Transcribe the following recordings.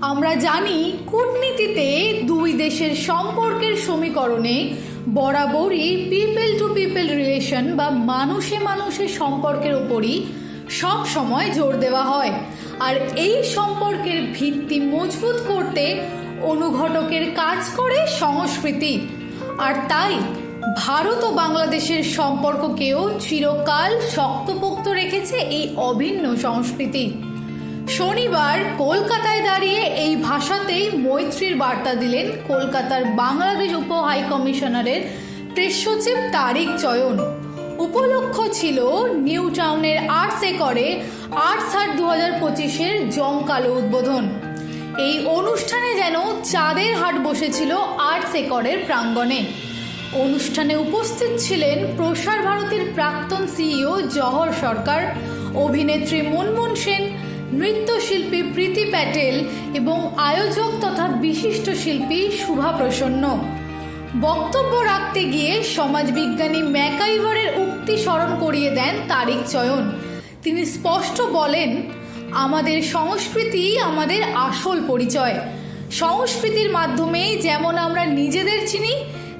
আমরা জানি কূটনীতিতে দুই দেশের সম্পর্কের সমীকরণে বরাবরই পিপল টু পিপল রিলেশন বা মানুষে মানুষের সম্পর্কের উপরই সব সময় জোর দেওয়া হয়। আর এই সম্পর্কের ভিত্তি মজবুত করতে অনুঘটকের কাজ করে সংস্কৃতি। আর তাই ভারত ও বাংলাদেশের সম্পর্ককেও চিরকাল শক্তপোক্ত রেখেছে এই অভিন্ন সংস্কৃতি। শনিবার কলকাতায় দাঁড়িয়ে এই ভাষাতেই মৈত্রীর বার্তা দিলেন কলকাতার বাংলাদেশ উপ হাই কমিশনারের প্রেস সচিব তারিক চয়ন। উপলক্ষ ছিল নিউ টাউনের আর্টস একরে আর্টস হাট দু হাজার পঁচিশের জমকালো উদ্বোধন। এই অনুষ্ঠানে যেন চাঁদের হাট বসেছিল আর্টস একরের প্রাঙ্গণে। অনুষ্ঠানে উপস্থিত ছিলেন প্রসার ভারতীর প্রাক্তন সিইও জহর সরকার, অভিনেত্রী মুনমুন সেন নৃত্যশিল্পী প্রীতি প্যাটেল এবং আয়োজক তথা বিশিষ্ট শিল্পী শুভা প্রসন্ন। বক্তব্য রাখতে গিয়ে সমাজবিজ্ঞানী ম্যাকাইভারের উক্তি স্মরণ করিয়ে দেন তারিক চয়ন। তিনি স্পষ্ট বলেন, আমাদের সংস্কৃতি আমাদের আসল পরিচয়। সংস্কৃতির মাধ্যমেই যেমন আমরা নিজেদের চিনি,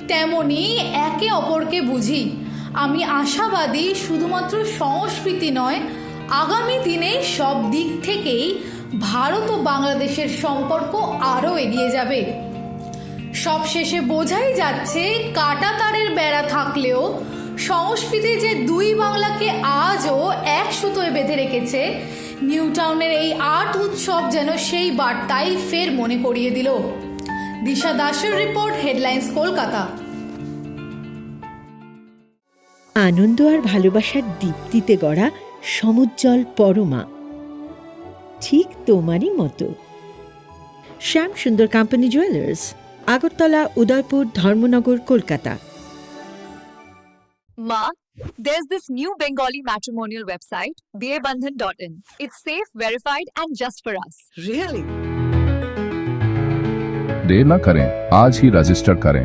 তেমনি একে অপরকে বুঝি। আমি আশাবাদী শুধুমাত্র সংস্কৃতি নয় আগামী দিনে সব দিক থেকেই ভারত ও বাংলাদেশের সম্পর্ক আরও এগিয়ে যাবে। সবশেষে বোঝাই যাচ্ছে কাটা তারের বেড়া থাকলেও সংস্কৃতি যে দুই বাংলাকে আজও এক সুতোয় বেঁধে রেখেছে নিউ টাউনের এই আর্ট উৎসব যেন সেই বার্তাই ফের মনে করিয়ে দিল। দিশা দাসের রিপোর্ট, হেডলাইন্স, কলকাতা। আনন্দ আর ভালোবাসার দীপ্তিতে গড়া সমুজ্জ্বল পরমা ঠিক তোমারই মতো Shyam Sundar company jewellers Agartala Udaipur Dharmanagar Kolkata Ma, there's this new Bengali matrimonial website, bearbandhan.in. It's safe, verified, and just for us. Really? देर न करें आज ही रजिस्टर करें